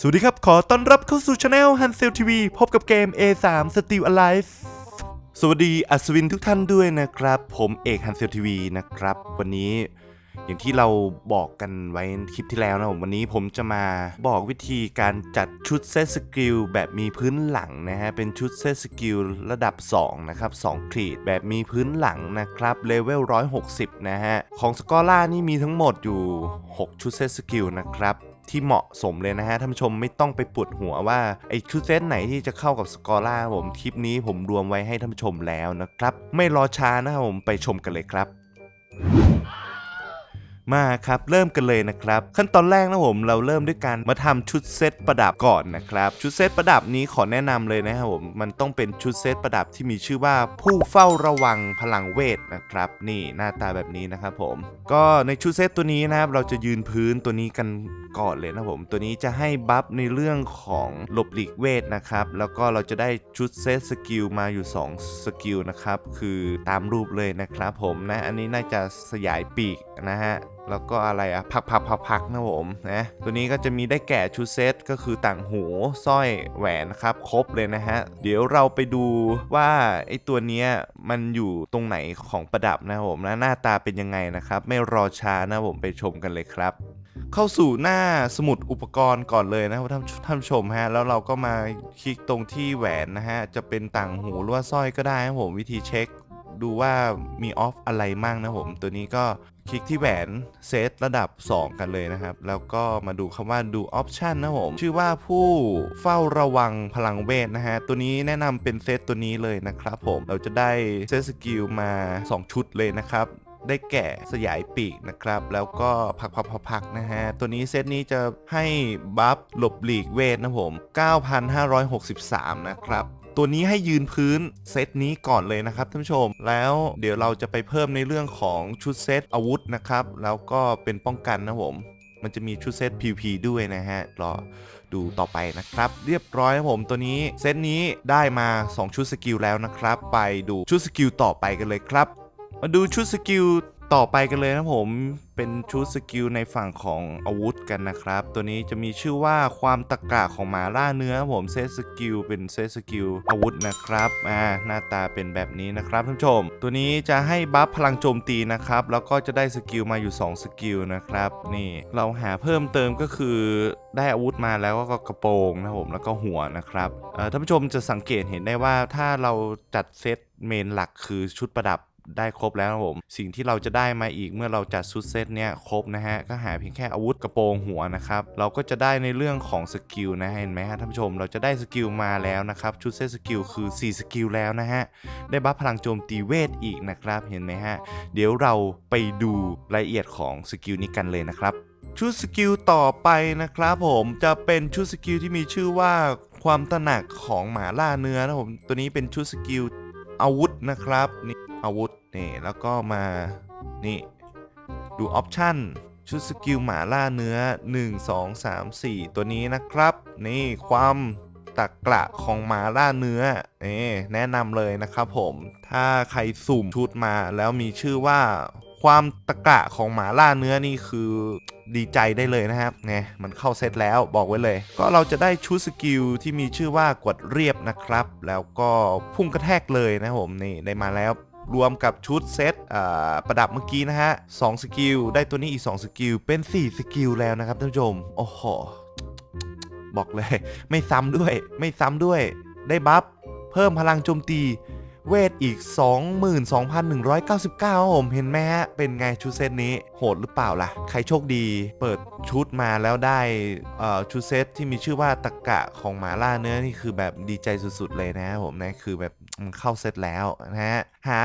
สวัสดีครับ ขอต้อนรับเข้าสู่ช anel h a n s e l TV พบกับเกม A3 Still Alive สวัสดีอัศวินทุกท่านด้วยนะครับ ผมเอก h a n s e l TV นะครับ วันนี้อย่างที่เราบอกกันไว้คลิปที่แล้วนะผมวันนี้ผมจะมาบอกวิธีการจัดชุดเซตสกิลแบบมีพื้นหลังนะฮะ เป็นชุดเซตสกิลระดับ 2 นะครับ2ครีดแบบมีพื้นหลังนะครับเลเวล160 นะฮะ ของสกอร่านี่มีทั้งหมดอยู่ 6 ชุดเซตสกิลนะครับ ที่เหมาะสมเลยนะฮะท่านผู้ชมไม่ต้องไปปวดหัวว่าไอชุดเซตไหนที่จะเข้ากับสกอร่าผมคลิปนี้ผมรวมไว้ให้ท่านผู้ชมแล้วนะครับ ไม่รอช้านะครับผมไปชมกันเลยครับ มาครับเริ่มกันเลยนะครับ ขั้นตอนแรกนะผมเราเริ่มด้วยการมาทำชุดเซตประดับก่อนนะครับ ชุดเซตประดับนี้ขอแนะนำเลยนะครับผมมันต้องเป็นชุดเซตประดับที่มีชื่อว่าผู้เฝ้าระวังพลังเวทนะครับ นี่หน้าตาแบบนี้นะครับผมก็ในชุดเซตตัวนี้นะครับเราจะยืนพื้นตัวนี้กันก่อนเลยนะผมตัวนี้จะให้บัฟในเรื่องของหลบหลีกเวทนะครับแล้วก็เราจะได้ชุดเซตสกิลมาอยู่ 2 สกิลนะครับคือตามรูปเลยนะครับผมนะอันนี้น่าจะสยายปีกนะฮะ แล้วก็อะไรอะพักพักพักพักนะผมนะตัวนี้ก็จะมีได้แก่ชุดเซตก็คือต่างหูสร้อยแหวนนะครับครบเลยนะฮะ เดี๋ยวเราไปดูว่าไอตัวเนี้ยมันอยู่ตรงไหนของประดับนะผมนะหน้าตาเป็นยังไงนะครับ ไม่รอช้านะผมไปชมกันเลยครับ เข้าสู่หน้าสมุดอุปกรณ์ก่อนเลยนะครับท่านท่านชมฮะแล้วเราก็มาคลิกตรงที่แหวนนะฮะจะเป็นต่างหูหรือว่าสร้อยก็ได้ครับผมวิธีเช็คดูว่ามีออฟอะไรมั่งนะผม ตัวนี้ก็ คลิกที่แหวนเซตระดับ 2 กันเลยนะครับ แล้วก็มาดูคำว่าดูออปชันนะผม ชื่อว่าผู้เฝ้าระวังพลังเวทนะฮะ ตัวนี้แนะนำเป็นเซตตัวนี้เลยนะครับผม เราจะได้เซตสกิลมา 2 ชุดเลยนะครับได้แก่สยายปีกนะครับ แล้วก็พักพักพักพักนะฮะ ตัวนี้เซตนี้จะให้บัฟหลบหลีกเวทนะผม 9,563 นะครับ ตัวนี้ให้ยืนพื้นเซตนี้ก่อนเลยนะครับท่านผู้ชม แล้วเดี๋ยวเราจะไปเพิ่มในเรื่องของชุดเซตอาวุธนะครับ แล้วก็เป็นป้องกันนะผมมันจะมีชุดเซต PVP ด้วยนะฮะ รอดูต่อไปนะครับ เรียบร้อยครับผมตัวนี้เซตนี้ได้มา 2 ชุดสกิลแล้วนะครับ ไปดูชุดสกิลต่อไปกันเลยครับ มาดูชุดสกิล ต่อไปกันเลยนะผมเป็นชุดสกิลในฝั่งของอาวุธกันนะครับ ตัวนี้จะมีชื่อว่าความตะกะของหมาล่าเนื้อผมเซตสกิลเป็นเซตสกิลอาวุธนะครับอ่าหน้าตาเป็นแบบนี้นะครับท่านผู้ชม ตัวนี้จะให้บัฟพลังโจมตีนะครับ แล้วก็จะได้สกิลมาอยู่ 2 สกิลนะครับ นี่เราหาเพิ่มเติมก็คือได้อาวุธมาแล้วก็กระโปรงนะผมแล้วก็หัวนะครับอ่อท่านผู้ชมจะสังเกตเห็นได้ว่าถ้าเราจัดเซตเมนหลักคือชุดประดับ ได้ครบแล้วครับผม สิ่งที่เราจะได้มาอีกเมื่อเราจัดชุดเซตเนี้ยครบนะฮะก็หาเพียงแค่อาวุธกระโปรงหัวนะครับเราก็จะได้ในเรื่องของสกิลนะฮะเห็นไหมฮะท่านผู้ชมเราจะได้สกิลมาแล้วนะครับชุดเซตสกิลคือ 4 สกิลแล้วนะฮะได้บัฟพลังโจมตีเวทอีกนะครับเห็นไหมฮะเดี๋ยวเราไปดูรายละเอียดของสกิลนี้กันเลยนะครับชุดสกิลต่อไปนะครับผมจะเป็นชุดสกิลที่มีชื่อว่าความตระหนักของหมาล่าเนื้อนะผมตัวนี้เป็นชุดสกิลอาวุธนะครับนี่ อาวุธนี่แล้วก็มานี่ดูออปชั่นชุดสกิลหมาล่าเนื้อ 1 2 3 4 ตัวนี้นะครับ นี่ความตะกระของหมาล่าเนื้อนี่แนะนำเลยนะครับผม ถ้าใครสุ่มชุดมาแล้วมีชื่อว่า ความตะกะของหมาล่าเนื้อนี่คือดีใจได้เลยนะครับไงมันเข้าเซตแล้วบอกไว้เลย ก็เราจะได้ชุดสกิลที่มีชื่อว่ากดเรียบนะครับ แล้วก็พุ่งกระแทกเลยนะครับผมนี่ได้มาแล้ว รวมกับชุดเซตประดับเมื่อกี้นะฮะสสกิลได้ตัวนี้อีก 2 สกิล เป็น 4 สกิลแล้วนะครับท่านผู้ชม โอ้โห บอกเลย ไม่ซ้ำด้วย ไม่ซ้ำด้วย ได้บัฟ เพิ่มพลังโจมตี เวทอีก 22,199ครับผมเห็นไหมฮะ เป็นไงชุดเซตนี้โหดหรือเปล่าล่ะ ใครโชคดีเปิดชุดมาแล้วได้เอ่อชุดเซตที่มีชื่อว่าตะกะของหมาล่าเนื้อนี่คือแบบดีใจสุดๆเลยนะผมนะ คือแบบมันเข้าเซตแล้วนะฮะ หา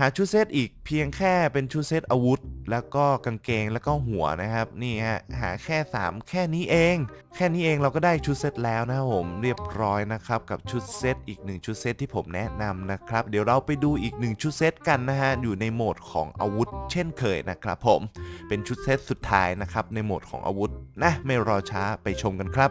หาชุดเซตอีกเพียงแค่เป็นชุดเซตอาวุธ แล้วก็กางเกงแล้วก็หัวนะครับ นี่ฮะหาแค่ 3 แค่นี้เอง แค่นี้เองเราก็ได้ชุดเซตแล้วนะครับผมเรียบร้อยนะครับ กับชุดเซตอีกหนึ่งชุดเซตที่ผมแนะนำนะครับ เดี๋ยวเราไปดูอีกหนึ่งชุดเซตกันนะฮะอยู่ในโหมดของอาวุธ เช่นเคยนะครับ ผมเป็นชุดเซตสุดท้ายนะครับในโหมดของอาวุธนะไม่รอช้าไปชมกันครับ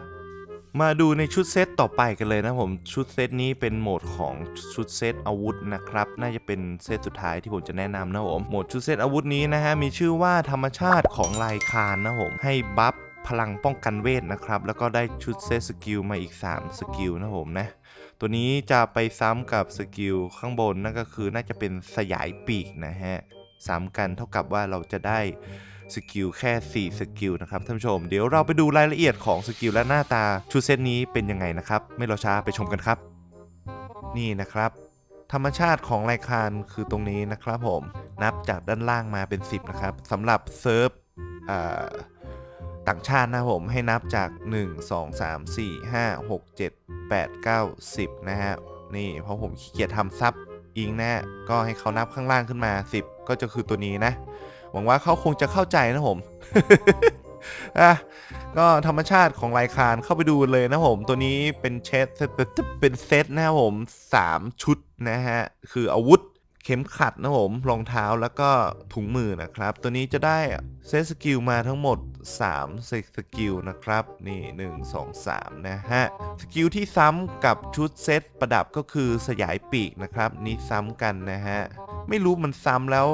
มาดูในชุดเซตต่อไปกันเลยนะผมชุดเซตนี้เป็นโหมดของชุดเซตอาวุธนะครับ น่าจะเป็นเซตสุดท้ายที่ผมจะแนะนำนะผมโหมดชุดเซตอาวุธนี้นะฮะมีชื่อว่าธรรมชาติของลายคานนะผมให้บัฟพลังป้องกันเวทนะครับ แล้วก็ได้ชุดเซตสกิลมาอีก 3 สกิลนะผมนะ ตัวนี้จะไปซ้ำกับสกิลข้างบนนั่นก็คือน่าจะเป็นสยายปีกนะฮะซ้ำกันเท่ากับว่าเราจะได้ สกิลแค่ 4 สกิลนะครับท่านผู้ชม เดี๋ยวเราไปดูรายละเอียดของสกิลและหน้าตาชุดเซตนี้เป็นยังไงนะครับ ไม่รอช้าไปชมกันครับ นี่นะครับ ธรรมชาติของรายคารคือตรงนี้นะครับผม นับจากด้านล่างมาเป็น 10 นะครับสำหรับเซิร์ฟต่างชาตินะผมให้นับจาก 1 2 3 4 5 6 7 8 9 10 นะฮะนี่เพราะผมขี้เกียจทำซับอิงนะก็ให้เขานับข้างล่างขึ้นมา 10 ก็จะคือตัวนี้นะ หวังว่าเขาคงจะเข้าใจนะผมอะก็ธรรมชาติของรายคารเข้าไปดูเลยนะผม ตัวนี้เป็นเชตเป็นเซตนะครับผม 3 ชุดนะฮะ คืออาวุธ เข็มขัดนะผมรองเท้าแล้วก็ถุงมือนะครับ ตัวนี้จะได้เซตสกิลมาทั้งหมด3สกิลนะครับ นี่ 1 2 3 นะฮะ สกิลที่ซ้ำกับชุดเซตประดับก็คือสยายปีกนะครับ นี้ซ้ำกันนะฮะ ไม่รู้มันซ้ำแล้ว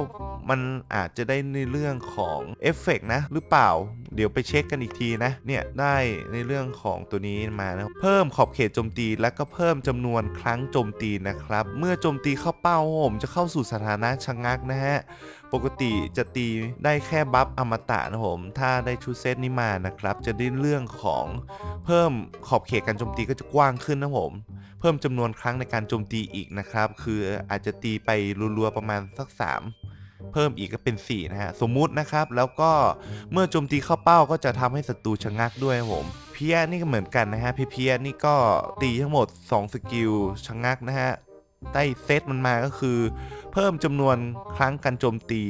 มันอาจจะได้ในเรื่องของเอฟเฟกต์นะ หรือเปล่า เดี๋ยวไปเช็คกันอีกทีนะ เนี่ยได้ในเรื่องของตัวนี้มานะเพิ่มขอบเขตโจมตีและก็เพิ่มจำนวนครั้งโจมตีนะครับ เมื่อโจมตีเข้าเป้าผมจะเข้าสู่สถานะชะงักนะฮะ ปกติจะตีได้แค่บัฟอมตะนะผม ถ้าได้ชุดเซตนี้มานะครับ จะได้เรื่องของเพิ่มขอบเขตการโจมตีก็จะกว้างขึ้นนะผม เพิ่มจำนวนครั้งในการโจมตีอีกนะครับ คืออาจจะตีไปรัวๆประมาณสัก 3 เพิ่มอีกก็เป็น 4 นะฮะ สมมุตินะครับ แล้วก็เมื่อโจมตีเข้าเป้าก็จะทำให้ศัตรูชะงักด้วยผมเพียนี่ก็เหมือนกันนะฮะเพียนี่ก็ตีทั้งหมด 2 สกิลชะงักนะฮะได้เซตมันมาก็คือ เพิ่มจำนวนครั้งการโจมตี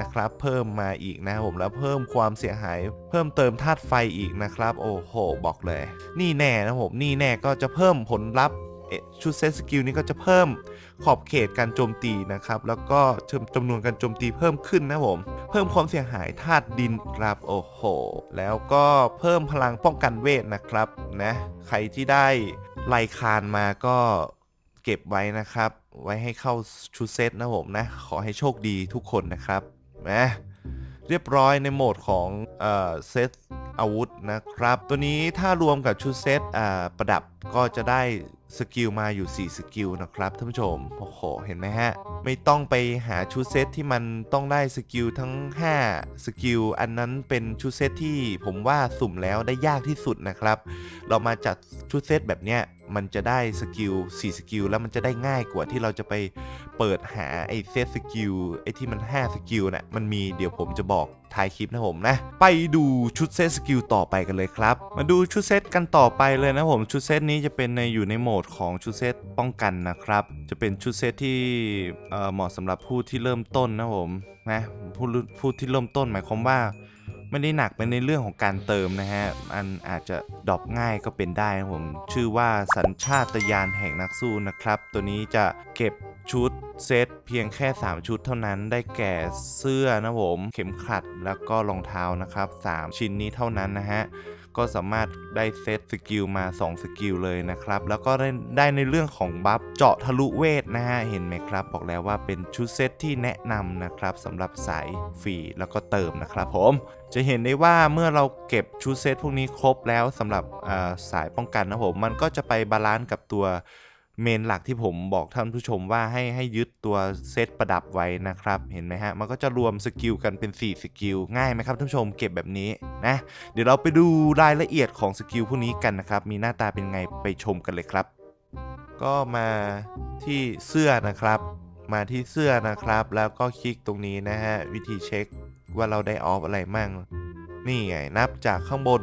นะครับ เพิ่มมาอีกนะครับผมแล้วเพิ่มความเสียหาย เพิ่มเติมธาตุไฟอีกนะครับ โอ้โห บอกเลย นี่แน่นะผมนี่แน่ก็จะเพิ่มผลลัพธ์ ชุดเซตสกิลนี้ก็จะเพิ่มขอบเขตการโจมตีนะครับ แล้วก็จำนวนการโจมตีเพิ่มขึ้นนะผม เพิ่มความเสียหายธาตุดินครับโอ้โห แล้วก็เพิ่มพลังป้องกันเวทนะครับนะใครที่ได้ไลคานมาก็เก็บไว้นะครับ ไว้ให้เข้าชุดเซตนะผมนะ ขอให้โชคดีทุกคนนะครับนะเรียบร้อยในโหมดของเซตอาวุธนะครับ ตัวนี้ถ้ารวมกับชุดเซตประดับก็จะได้ สกิลมาอยู่ 4 สกิลนะครับท่านผู้ชม โอ้โห เห็นไหมฮะ ไม่ต้องไปหาชุดเซตที่มันต้องได้สกิลทั้ง 5 สกิล อันนั้นเป็นชุดเซตที่ผมว่าสุ่มแล้วได้ยากที่สุดนะครับ เรามาจัดชุดเซตแบบเนี้ย มันจะได้สกิล4สกิลแล้วมันจะได้ง่ายกว่าที่เราจะไปเปิดหาไอ้เซตสกิลไอ้ที่มัน5สกิลน่ะมันมีเดี๋ยวผมจะบอกท้ายคลิปนะผมนะ ไปดูชุดเซตสกิลต่อไปกันเลยครับ มาดูชุดเซตกันต่อไปเลยนะผมชุดเซตนี้จะเป็นในอยู่ในโหมดของชุดเซตป้องกันนะครับ จะเป็นชุดเซตที่เอ่อเหมาะสำหรับผู้ที่เริ่มต้นนะผมนะผู้ผู้ที่เริ่มต้นหมายความว่า ไม่ได้หนักไปในเรื่องของการเติมนะฮะมันอาจจะดรอปง่ายก็เป็นได้นะผมชื่อว่าสัญชาตญาณแห่งนักสู้นะครับ ตัวนี้จะเก็บชุดเซตเพียงแค่ 3 ชุดเท่านั้นได้แก่เสื้อนะผม เข็มขัดแล้วก็รองเท้านะครับ 3 ชิ้นนี้เท่านั้นนะฮะ ก็สามารถได้เซตสกิลมา 2 สกิลเลยนะครับ แล้วก็ได้ได้ในเรื่องของบัฟเจาะทะลุเวทนะฮะ เห็นไหมครับ บอกแล้วว่าเป็นชุดเซตที่แนะนำนะครับสำหรับสายฟรีแล้วก็เติมนะครับผมจะเห็นได้ว่าเมื่อเราเก็บชุดเซตพวกนี้ครบแล้วสำหรับสายป้องกันนะผม มันก็จะไปบาลานซ์กับตัว เมนหลักที่ผมบอกท่านผู้ชมว่าให้ให้ยึดตัวเซตประดับไว้นะครับ เห็นไหมฮะ มันก็จะรวมสกิลกันเป็น 4 สกิล ง่ายไหมครับท่านผู้ชมเก็บแบบนี้นะ เดี๋ยวเราไปดูรายละเอียดของสกิลพวกนี้กันนะครับ มีหน้าตาเป็นไงไปชมกันเลยครับ ก็มาที่เสื้อนะครับ มาที่เสื้อนะครับ แล้วก็คลิกตรงนี้นะฮะ วิธีเช็คว่าเราได้ออฟอะไรมั่ง นี่ไงนับจากข้างบน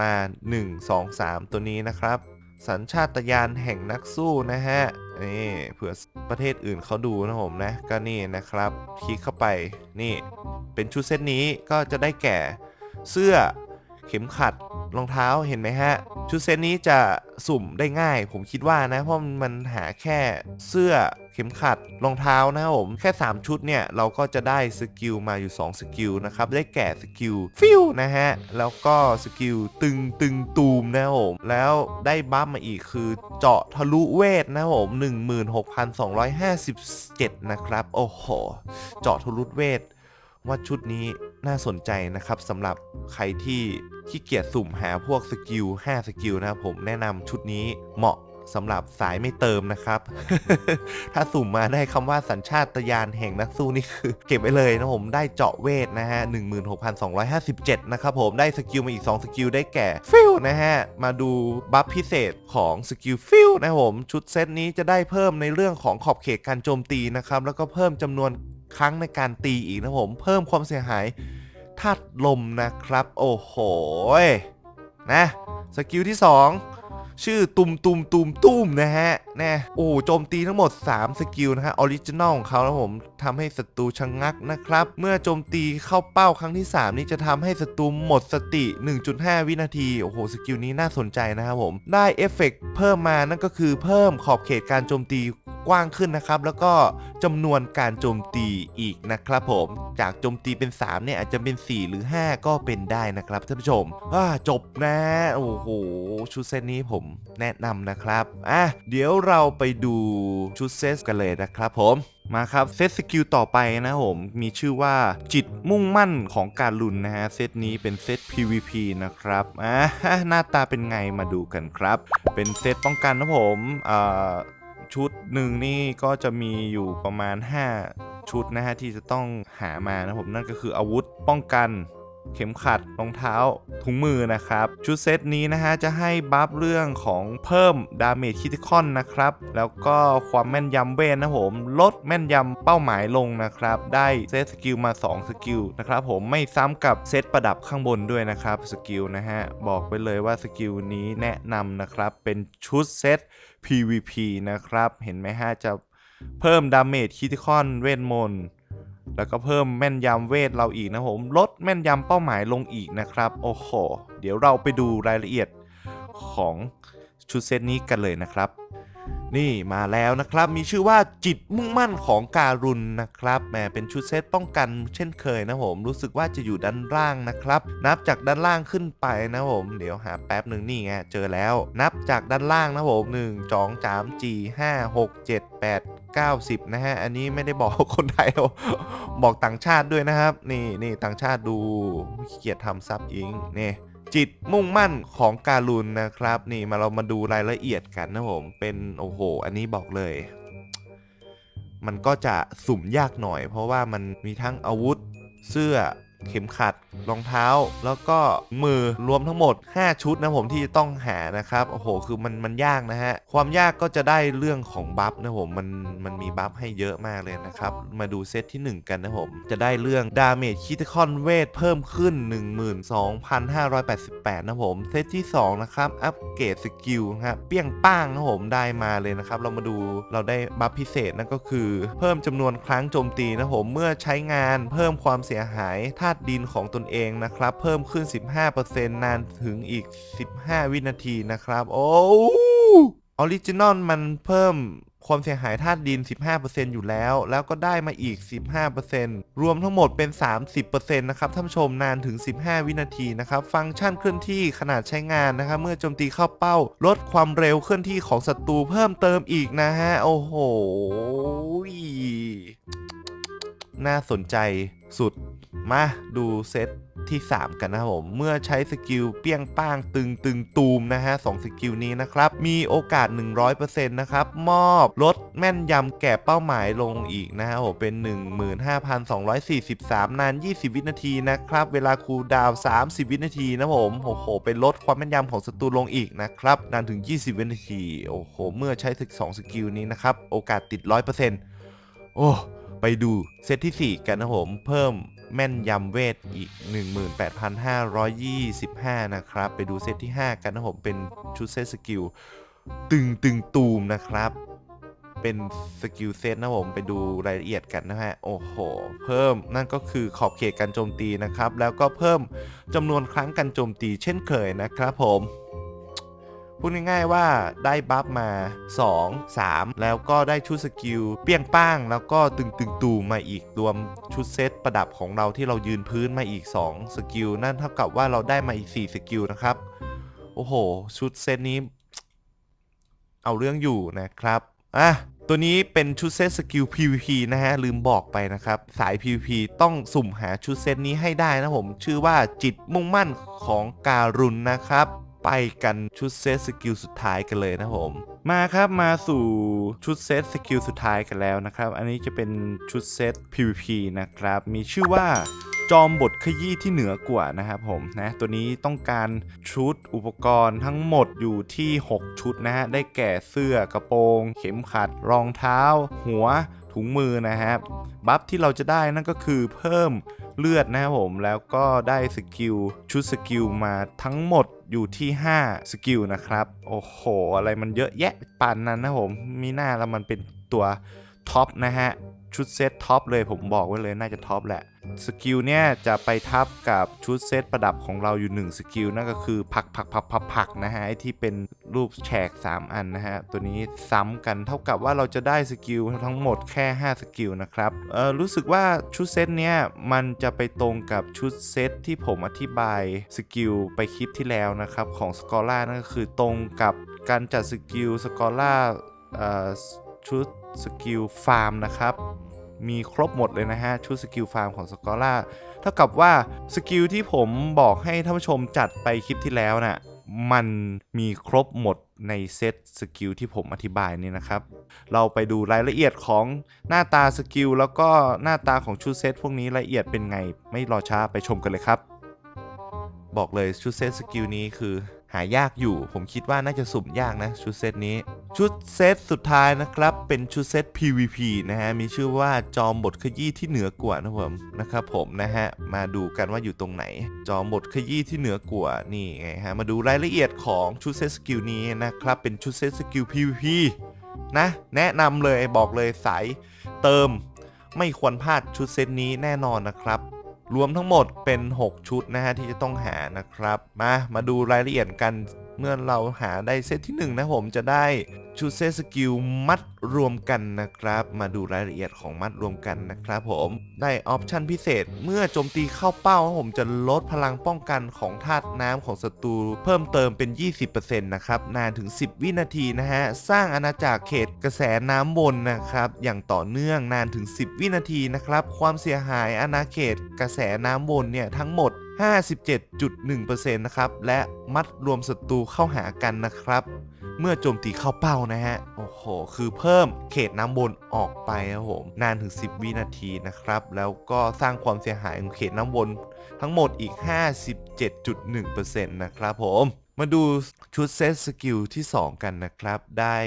มา 1 2 3 ตัวนี้นะครับ สัญชาตญาณแห่งนักสู้นะฮะนี่เผื่อประเทศอื่นเขาดูนะผมนะก็นี่นะครับ คลิกเข้าไปนี่ เป็นชุดเซตนี้ก็จะได้แก่เสื้อ เข็มขัดรองเท้าเห็นไหมฮะ ชุดเซตนี้จะสุ่มได้ง่าย ผมคิดว่านะ เพราะมันหาแค่เสื้อเข็มขัดรองเท้านะครับผมแค่ 3 ชุดเนี่ย เราก็จะได้สกิลมาอยู่ 2 สกิลนะครับ ได้แก่สกิลฟิวนะฮะ แล้วก็สกิลตึงตึงตูมนะครับผมแล้วได้บัฟมาอีกคือเจาะทะลุเวทนะครับผม16,257 นะครับ โอ้โห เจาะทะลุเวทว่าชุดนี้ น่าสนใจนะครับสำหรับใครที่ขี้เกียจสุ่มหาพวกสกิล5สกิลนะครับผมแนะนำชุดนี้เหมาะสำหรับสายไม่เติมนะครับ ถ้าสุ่มมาได้คำว่าสัญชาตญาณแห่งนักสู้นี่คือ เก็บไว้เลยนะผมได้เจาะเวทนะฮะ 16,257 นะครับผมได้สกิลมาอีก 2 สกิลได้แก่ ฟิลนะฮะ มาดูบัฟพิเศษของสกิลฟิลนะครับผม ชุดเซตนี้จะได้เพิ่มในเรื่องของขอบเขตการโจมตีนะครับ แล้วก็เพิ่มจำนวน ครั้งในการตีอีกนะผม เพิ่มความเสียหายธาตุลมนะครับ โอ้โหนะ สกิลที่ 2 ชื่อตุมตุมตุมตุ้มนะฮะแน่โอ้โจมตีทั้งหมด 3 สกิลนะฮะออริจินอลของเขานะผมทำให้ศัตรูชะงงักนะครับ เมื่อโจมตีเข้าเป้าครั้งที่ 3 นี่จะทำให้ศัตรูหมดสติ 1.5 วินาที โอ้โห สกิลนี้น่าสนใจนะครับผม ได้เอฟเฟกต์เพิ่มมานั่นก็คือเพิ่มขอบเขตการโจมตีกว้างขึ้นนะครับ แล้วก็จำนวนการโจมตีอีกนะครับผม จากโจมตีเป็น 3 เนี่ยอาจจะเป็น 4 หรือ 5 ก็เป็นได้นะครับท่านผู้ชมจบนะ โอ้โห ชุดเซตนี้ผมแนะนำนะครับ อะ เดี๋ยวเราไปดูชุดเซตกันเลยนะครับผมมาครับเซตสกิลต่อไปนะผม มีชื่อว่าจิตมุ่งมั่นของการลุนนะฮะ เซตนี้เป็นเซต PVP นะครับอะหน้าตาเป็นไงมาดูกันครับ เป็นเซตป้องกันนะผมอ่าชุดหนึ่งนี่ก็จะมีอยู่ประมาณ 5 ชุดนะฮะ ที่จะต้องหามานะผมนั่นก็คืออาวุธป้องกัน เข็มขัดรองเท้าถุงมือนะครับ ชุดเซตนี้นะฮะจะให้บัฟเรื่องของเพิ่มดาเมจคิติคอนนะครับ แล้วก็ความแม่นยำเวนนะผม ลดแม่นยำเป้าหมายลงนะครับ ได้เซตสกิลมา 2 สกิลนะครับผมไม่ซ้ำกับเซตประดับข้างบนด้วยนะครับสกิลนะฮะ บอกไปเลยว่าสกิลนี้แนะนำนะครับ เป็นชุดเซต PVP นะครับ เห็นไหมฮะจะเพิ่มดาเมจคิติคอนเวทมนต์ แล้วก็เพิ่มแม่นยำเวทเราอีกนะผมลดแม่นยำเป้าหมายลงอีกนะครับ โอ้โห เดี๋ยวเราไปดูรายละเอียดของชุดเซตนี้กันเลยนะครับ นี่มาแล้วนะครับมีชื่อว่าจิตมุ่งมั่นของการุณนะครับแหมเป็นชุดเซตป้องกันเช่นเคยนะผมรู้สึกว่าจะอยู่ด้านล่างนะครับ นับจากด้านล่างขึ้นไปนะผม เดี๋ยวหาแป๊บหนึ่งนี่ไงเจอแล้ว นับจากด้านล่างนะผม 1 2 3 4 5 6 7 8 90 นะฮะ อันนี้ไม่ได้บอกคนไทยบอกต่างชาติด้วยนะครับ นี่นี่ต่างชาติดูเกียจทำซับอิงนี่จิตมุ่งมั่นของการุณนะครับ นี่มาเรามาดูรายละเอียดกันนะผมเป็นโอ้โห อันนี้บอกเลย มันก็จะสุ่มยากหน่อย เพราะว่ามันมีทั้งอาวุธเสื้อ เข็มขัดรองเท้า แล้วก็มือรวมทั้งหมด 5 ชุดนะผมที่จะต้องหานะครับโอ้โหคือมันมันยากนะฮะความยากก็จะได้เรื่องของบัฟนะผมมันมันมีบัฟให้เยอะมากเลยนะครับมาดูเซตที่ 1 กันนะผมจะได้เรื่องดาเมจคิตคอนเวทเพิ่มขึ้น 12,588 นะผมเซตที่ 2 นะครับ อัปเกรดสกิลนะครับเปี้ยงป้างนะผมได้มาเลยนะครับเรามาดูเราได้บัฟพิเศษนั่นก็คือ เพิ่มจำนวนครั้งโจมตีนะผมเมื่อใช้งานเพิ่มความเสียหายธาาตุดินของตนเองนะครับ เพิ่มขึ้น 15%นานถึงอีก 15 วินาทีนะครับ โอ้ออริจินอลมันเพิ่มความเสียหายธาตุดิน 15%อยู่แล้ว แล้วก็ได้มาอีก 15%รวมทั้งหมดเป็น 30%นะครับท่านชมนานถึง 15 วินาทีนะครับ ฟังก์ชันเคลื่อนที่ขนาดใช้งานนะครับ เมื่อโจมตีเข้าเป้า ลดความเร็วเคลื่อนที่ของศัตรูเพิ่มเติมอีกนะฮะ โอ้โห น่าสนใจสุด มาดูเซตที่ 3 กันนะครับผม เมื่อใช้สกิลเปี้ยงป้างตึงตึงตูมนะฮะสองสกิลนี้นะครับ มีโอกาส 100%นะครับ มอบลดแม่นยำแก่เป้าหมายลงอีกนะฮะผมเป็น 15,243 นาน 20 วินาทีนะครับ เวลาคูลดาวน์30 วินาทีนะผมโอ้โห เป็นลดความแม่นยำของศัตรูลงอีกนะครับ นานถึง 20 วินาที โอ้โห เมื่อใช้สองสกิลนี้นะครับ โอกาสติด 100%โอ้ ไปดูเซตที่ 4 กันนะผมเพิ่มแม่นยำเวทอีก 18,525 นะครับ ไปดูเซตที่ 5 กันนะผมเป็นชุดเซตสกิลตึงตึงตูมนะครับ เป็นสกิลเซตนะผมไปดูรายละเอียดกันนะฮะ โอ้โห เพิ่มนั่นก็คือขอบเขตการโจมตีนะครับ แล้วก็เพิ่มจำนวนครั้งการโจมตีเช่นเคยนะครับผม พูดง่ายๆว่าได้บัฟมา 2 3 แล้วก็ได้ชุดสกิล เปี้ยงป้าง แล้วก็ตึงตึงตูมมาอีกรวมชุดเซตประดับของเราที่เรายืนพื้นมาอีก 2 สกิล นั่นเท่ากับว่าเราได้มาอีก 4 สกิลนะครับ โอ้โห ชุดเซตนี้ เอาเรื่องอยู่นะครับอะตัวนี้เป็นชุดเซตสกิล PVP นะฮะ ลืมบอกไปนะครับ สาย PVP ต้องสุ่มหาชุดเซตนี้ให้ได้นะผม ชื่อว่าจิตมุ่งมั่นของการุณนะครับ ไปกันชุดเซตสกิลสุดท้ายกันเลยนะผม มาครับมาสู่ชุดเซตสกิลสุดท้ายกันแล้วนะครับ อันนี้จะเป็นชุดเซต PVP นะครับ มีชื่อว่าจอมบทขยี้ที่เหนือกว่านะครับผมนะตัวนี้ต้องการชุดอุปกรณ์ทั้งหมดอยู่ที่ 6 ชุดนะฮะได้แก่เสื้อกระโปรง เข็มขัด รองเท้า หัวถุงมือนะครับบัฟที่เราจะได้นั่นก็คือเพิ่มเลือดนะครับผมแล้วก็ได้สกิลชุดสกิลมาทั้งหมด อยู่ที่ 5 สกิลนะครับ โอ้โห อะไรมันเยอะแยะปานนั้นนะผม มีหน้าแล้วมันเป็นตัวท็อปนะฮะ ชุดเซตท็อปเลยผมบอกไว้เลยน่าจะท็อปแหละสกิลเนี่ยจะไปทับกับชุดเซตประดับของเราอยู่1สกิลนั่นก็คือผักผักผักผักผักนะฮะไอที่เป็นรูปแฉก 3 อันนะฮะ ตัวนี้ซ้ำกันเท่ากับว่าเราจะได้สกิลทั้งหมดแค่ 5 สกิลนะครับเออรู้สึกว่าชุดเซตเนี่ยมันจะไปตรงกับชุดเซตที่ผมอธิบายสกิลไปคลิปที่แล้วนะครับของสกอล่านั่นก็คือตรงกับการจัดสกิลสกอล่าเอ่อชุด สกิลฟาร์มนะครับ มีครบหมดเลยนะฮะ ชุดสกิลฟาร์มของสกอล่าเท่ากับว่าสกิลที่ผมบอกให้ท่านผู้ชมจัดไปคลิปที่แล้วน่ะมันมีครบหมดในเซตสกิลที่ผมอธิบายนี่นะครับ เราไปดูรายละเอียดของหน้าตาสกิลแล้วก็หน้าตาของชุดเซตพวกนี้ละเอียดเป็นไง ไม่รอช้าไปชมกันเลยครับ บอกเลยชุดเซตสกิลนี้คือ หายากอยู่ ผมคิดว่าน่าจะสุ่มยากนะชุดเซตนี้ ชุดเซตสุดท้ายนะครับ เป็นชุดเซต PVP นะฮะ มีชื่อว่าจอมบทขยี้ที่เหนือกว่านะผมนะครับผมนะฮะ มาดูกันว่าอยู่ตรงไหน จอมบทขยี้ที่เหนือกว่านี่ไงฮะ มาดูรายละเอียดของชุดเซตสกิลนี้นะครับ เป็นชุดเซตสกิล PVP นะ แนะนำเลยบอกเลยสายเติมไม่ควรพลาดชุดเซตนี้แน่นอนนะครับ รวมทั้งหมดเป็น 6 ชุดนะฮะที่จะต้องหานะครับ มา มาดูรายละเอียดกัน เมื่อเราหาได้เซตที่ 1 นะผมจะได้ชุดเซตสกิลมัดรวมกันนะครับ มาดูรายละเอียดของมัดรวมกันนะครับผมได้ออปชันพิเศษเมื่อโจมตีเข้าเป้าผมจะลดพลังป้องกันของธาตุน้ำของศัตรูเพิ่มเติมเป็น 20%นะครับนานถึง 10 วินาทีนะฮะ สร้างอาณาจักรเขตกระแสน้ำวนนะครับ อย่างต่อเนื่องนานถึง 10 วินาทีนะครับ ความเสียหายอาณาเขตกระแสน้ำวนเนี่ยทั้งหมด 57.1%นะครับและมัดรวมศัตรูเข้าหากันนะครับ เมื่อโจมตีเข้าเป้านะฮะโอ้โหคือเพิ่มเขตน้ำวนออกไปครับผมนานถึง 10 วินาทีนะครับ แล้วก็สร้างความเสียหายของเขตน้ำวนทั้งหมดอีก 57.1%นะครับผมมาดูชุดเซตสกิลที่ 2 กันนะครับ ได้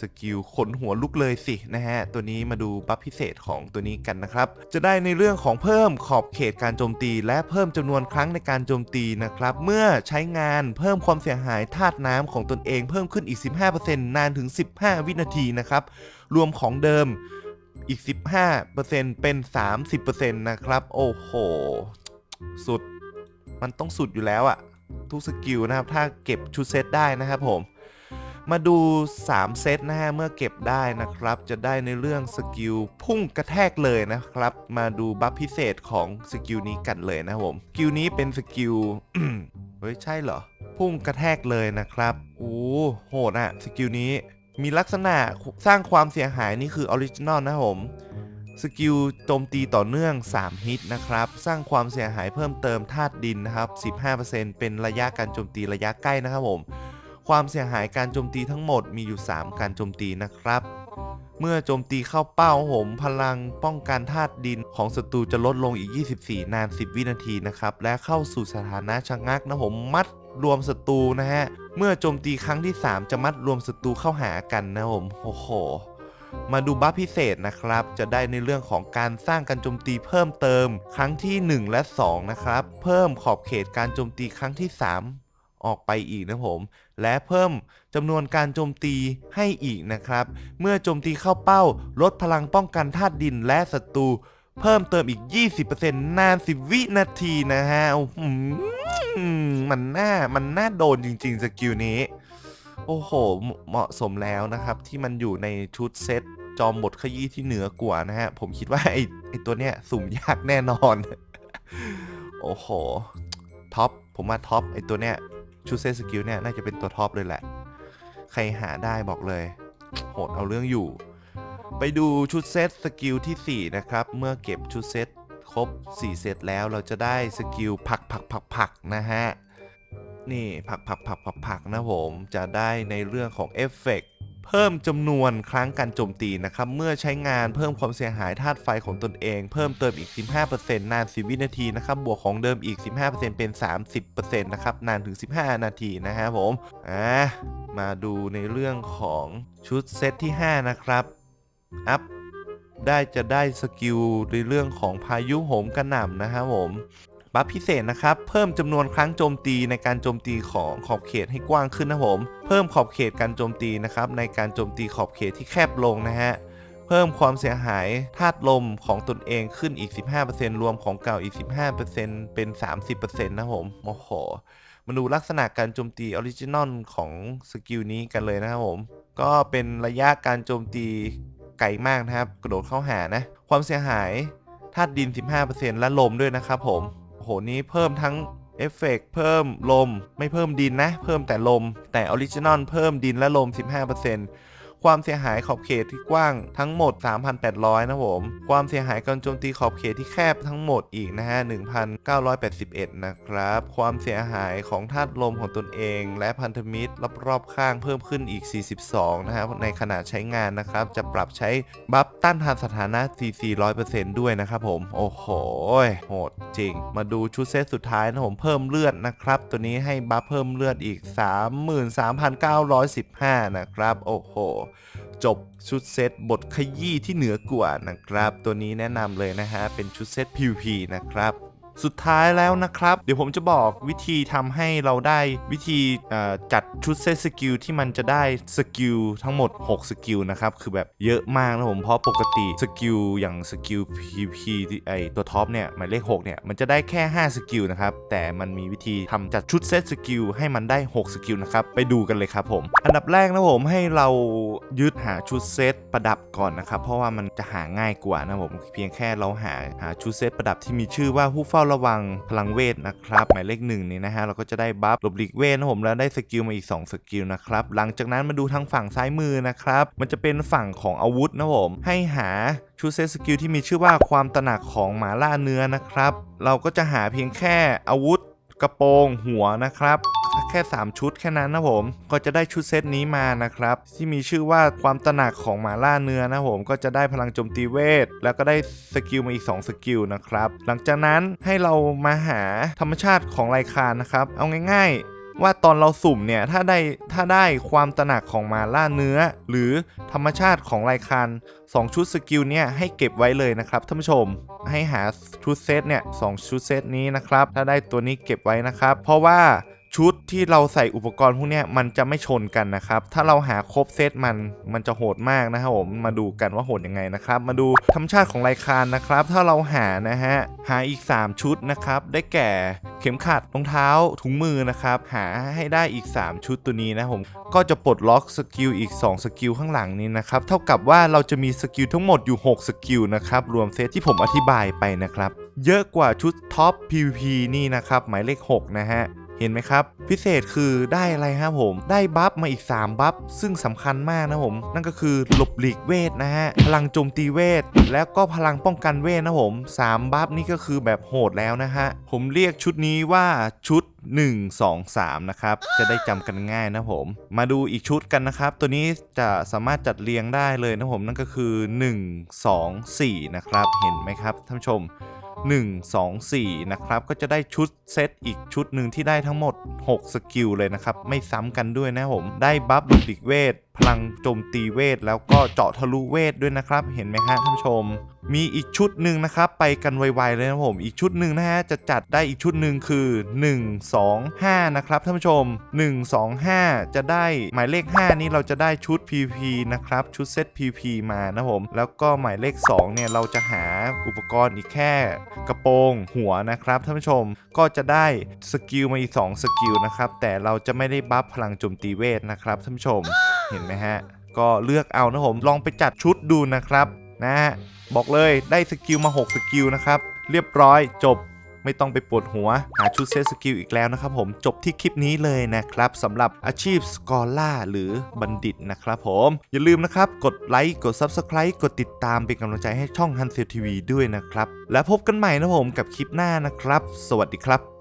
สกิลขนหัวลุกเลยสินะฮะ ตัวนี้มาดูบัฟพิเศษของตัวนี้กันนะครับ จะได้ในเรื่องของเพิ่มขอบเขตการโจมตี และเพิ่มจำนวนครั้งในการโจมตีนะครับ เมื่อใช้งานเพิ่มความเสียหายธาตุน้ำของตนเองเพิ่มขึ้นอีก 15%นานถึง 15 วินาทีนะครับ รวมของเดิมอีก 15%เป็น 30%นะครับ โอ้โห สุด มันต้องสุดอยู่แล้วอะทุกสกิลนะครับ ถ้าเก็บชุดเซตได้นะครับผม มาดู 3 เซตนะฮะ เมื่อเก็บได้นะครับ จะได้ในเรื่องสกิลพุ่งกระแทกเลยนะครับ มาดูบัฟพิเศษของสกิลนี้กันเลยนะผมสกิลนี้เป็นสกิลเฮ้ย ใช่เหรอ พุ่งกระแทกเลยนะครับ โอ้โหดอะสกิลนี้มีลักษณะสร้างความเสียหายนี่คือออริจินอลนะผมสกิลโจมตีต่อเนื่อง 3 ฮิตนะครับ สร้างความเสียหายเพิ่มเติมธาตุดินนะครับ 15%เป็นระยะการโจมตีระยะใกล้นะครับผม ความเสียหายการโจมตีทั้งหมดมีอยู่ 3 การโจมตีนะครับ เมื่อโจมตีเข้าเป้าหมพลังป้องกันธาตุดินของศัตรูจะลดลงอีก 24 นาน 10 วินาทีนะครับ และเข้าสู่สถานะชะงักนะผมมัดรวมศัตรูนะฮะ เมื่อโจมตีครั้งที่ 3 จะมัดรวมศัตรูเข้าหากันนะผมโอ้โหมาดูบัฟพิเศษนะครับ จะได้ในเรื่องของการสร้างการโจมตีเพิ่มเติม ครั้งที่ 1 และ 2 นะครับ เพิ่มขอบเขตการโจมตีครั้งที่ 3 ออกไปอีกนะผม และเพิ่มจำนวนการโจมตีให้อีกนะครับ เมื่อโจมตีเข้าเป้า ลดพลังป้องกันธาตุดินและศัตรูเพิ่มเติมอีก 20%นาน 10 วินาทีนะฮะมันน่า มันน่าโดนจริง ๆ สกิลนี้ โอ้โห เหมาะสมแล้วนะครับ ที่มันอยู่ในชุดเซตจอมบทขยี้ที่เหนือกว่านะฮะ ผมคิดว่าไอไอตัวเนี้ยสุ่มยากแน่นอน โอ้โห ท็อป ผมว่าท็อปไอตัวเนี้ย ชุดเซตสกิลเนี่ยน่าจะเป็นตัวท็อปเลยแหละ ใครหาได้บอกเลย โหดเอาเรื่องอยู่ ไปดูชุดเซตสกิลที่ 4 นะครับ เมื่อเก็บชุดเซตครบ 4 เซตแล้วเราจะได้สกิลผักผักผักผักนะฮะ นี่ผักผักผักผักผักนะผม จะได้ในเรื่องของเอฟเฟกต์ เพิ่มจำนวนครั้งการโจมตีนะครับเมื่อใช้งานเพิ่มความเสียหายธาตุไฟของตนเอง เพิ่มเติมอีก 15%นาน 10 วินาทีนะครับบวกของเดิมอีก 15%เป็น 30%นะครับนานถึง 15 นาทีนะฮะผมอะมาดูในเรื่องของชุดเซตที่ 5 นะครับอัพได้จะได้สกิลในเรื่องของพายุโหมกระหน่ำนะครับผม บัฟพิเศษนะครับ เพิ่มจำนวนครั้งโจมตีในการโจมตีของขอบเขตให้กว้างขึ้นนะผม เพิ่มขอบเขตการโจมตีนะครับในการโจมตีขอบเขตที่แคบลงนะฮะเพิ่มความเสียหายธาตุลมของตนเองขึ้นอีก 15%รวมของเก่าอีก 15%เป็น 30%นะผมโอ้โหมาดูลักษณะการโจมตีออริจินอลของสกิลนี้กันเลยนะครับผม ก็เป็นระยะการโจมตีไกลมากนะครับ กระโดดเข้าหานะ ความเสียหายธาตุดิน 15%และลมด้วยนะครับผม โหนี้เพิ่มทั้งเอฟเฟกต์เพิ่มลม ไม่เพิ่มดินนะ เพิ่มแต่ลม แต่ออริจินอลเพิ่มดินและลม 15% ความเสียหายขอบเขตที่กว้างทั้งหมด 3,800 นะผม ความเสียหายการโจมตีขอบเขตที่แคบทั้งหมดอีกนะฮะ 1,981 นะครับ ความเสียหายของธาตุลมของตนเอง และพันธมิตรรอบๆข้างเพิ่มขึ้นอีก 42 นะครับในขณะใช้งานนะครับ จะปรับใช้บัฟต้านทานสถานะ CC 100%ด้วยนะครับผม โอ้โห โหดจริง มาดูชุดเซตสุดท้ายนะผม เพิ่มเลือดนะครับ ตัวนี้ให้บัฟเพิ่มเลือดอีก 33,915 นะครับ โอ้โห จบชุดเซตบทขยี้ที่เหนือกว่านะครับ ตัวนี้แนะนำเลยนะฮะ เป็นชุดเซต PVP นะครับ สุดท้ายแล้วนะครับ เดี๋ยวผมจะบอกวิธีทำให้เราได้วิธีจัดชุดเซตสกิลที่มันจะได้สกิลทั้งหมด 6 สกิลนะครับ คือแบบเยอะมากนะผมเพราะปกติสกิลอย่างสกิล PP ที่ไอตัวท็อปเนี่ยหมายเลข 6 เนี่ย มันจะได้แค่ 5 สกิลนะครับ แต่มันมีวิธีทำจัดชุดเซตสกิลให้มันได้ 6 สกิลนะครับ ไปดูกันเลยครับผม อันดับแรกนะผมให้เรายึดหาชุดเซตประดับก่อนนะครับ เพราะว่ามันจะหาง่ายกว่านะผมเพียงแค่เราหาหาชุดเซตประดับที่มีชื่อว่าผู้เฝ้าระวังพลังเวทนะครับ หมายเลขหนึ่งนี่นะฮะเราก็จะได้บัฟหลบหลีกเวทนะผมแล้วได้สกิลมาอีก 2 สกิลนะครับ หลังจากนั้นมาดูทางฝั่งซ้ายมือนะครับ มันจะเป็นฝั่งของอาวุธนะผม ให้หาชุดเซตสกิลที่มีชื่อว่าความตระหนักของหมาล่าเนื้อนะครับ เราก็จะหาเพียงแค่อาวุธกระโปรงหัวนะครับ ค่ 3 ชุดแค่นั้นนะผม ก็จะได้ชุดเซตนี้มานะครับ ที่มีชื่อว่าความตระหนักของหมาล่าเนื้อนะผม ก็จะได้พลังโจมตีเวท แล้วก็ได้สกิลมาอีก 2 สกิลนะครับ หลังจากนั้นให้เรามาหาธรรมชาติของไรคานนะครับ เอาง่ายๆว่าตอนเราสุ่มเนี่ยถ้าได้ถ้าได้ความตระหนักของหมาล่าเนื้อ หรือธรรมชาติของไรคาน2ชุดสกิลเนี่ยให้เก็บไว้เลยนะครับท่านผู้ชม ให้หาชุดเซตเนี่ยสชุดเซตนี้นะครับ ถ้าได้ตัวนี้เก็บไว้นะครับ เพราะว่า ชุดที่เราใส่อุปกรณ์พวกนี้มันจะไม่ชนกันนะครับ ถ้าเราหาครบเซตมันมันจะโหดมากนะครับผมมาดูกันว่าโหดยังไงนะครับ มาดูธรรมชาติของไรคานนะครับ ถ้าเราหานะฮะหาอีก 3 ชุดนะครับ ได้แก่เข็มขัดรองเท้าถุงมือนะครับ หาให้ได้อีก 3 ชุดตัวนี้นะผมก็จะปลดล็อกสกิลอีก 2 สกิลข้างหลังนี้นะครับ เท่ากับว่าเราจะมีสกิลทั้งหมดอยู่ 6 สกิลนะครับ รวมเซตที่ผมอธิบายไปนะครับ เยอะกว่าชุดท็อป PVP นี่นะครับ หมายเลข 6 นะฮะ เห็นไหมครับ พิเศษคือได้อะไรครับผม ได้บัฟมาอีก 3 บัฟ ซึ่งสำคัญมากนะผม นั่นก็คือหลบหลีกเวทนะฮะ พลังโจมตีเวท แล้วก็พลังป้องกันเวทนะผม 3 บัฟนี่ก็คือแบบโหดแล้วนะฮะ ผมเรียกชุดนี้ว่าชุด1 2 3 นะครับ จะได้จำกันง่ายนะผม มาดูอีกชุดกันนะครับ ตัวนี้จะสามารถจัดเรียงได้เลยนะผม นั่นก็คือ 1 2 4 นะครับ เห็นไหมครับท่านผู้ชม 1 2 4 นะครับ ก็จะได้ชุดเซตอีกชุดหนึ่งที่ได้ทั้งหมด 6 สกิลเลยนะครับ ไม่ซ้ำกันด้วยนะผม ได้บัฟลูดิกเวท พลังโจมตีเวท แล้วก็เจาะทะลุเวทด้วยนะครับ เห็นไหมฮะท่านผู้ชม มีอีกชุดหนึ่งนะครับ ไปกันไวๆเลยนะผม อีกชุดหนึ่งนะฮะจะจัดได้อีกชุดหนึ่งคือ 1 2 5 นะครับท่านผู้ชม 1 2 5 จะได้หมายเลข 5 นี้เราจะได้ชุด PP นะครับ ชุดเซต PP มานะผม แล้วก็หมายเลข 2 เนี่ยเราจะหาอุปกรณ์อีกแค่กระโปรงหัวนะครับท่านผู้ชมก็จะได้สกิลมาอีก 2 สกิลนะครับ แต่เราจะไม่ได้บัฟพลังโจมตีเวทนะครับท่านผู้ชมเห็นไหมฮะ ก็เลือกเอานะผมลองไปจัดชุดดูนะครับนะฮะบอกเลยได้สกิลมา 6 สกิลนะครับ เรียบร้อยจบไม่ต้องไปปวดหัว หาชุดเซตสกิลอีกแล้วนะครับผมจบที่คลิปนี้เลยนะครับสำหรับอาชีพสกอล่าหรือบัณฑิตนะครับผมอย่าลืมนะครับ กดไลค์กด Subscribe กดติดตามเป็นกำลังใจให้ช่อง h u n เซ TV ด้วยนะครับ และพบกันใหม่นะผมกับคลิปหน้านะครับ สวัสดีครับ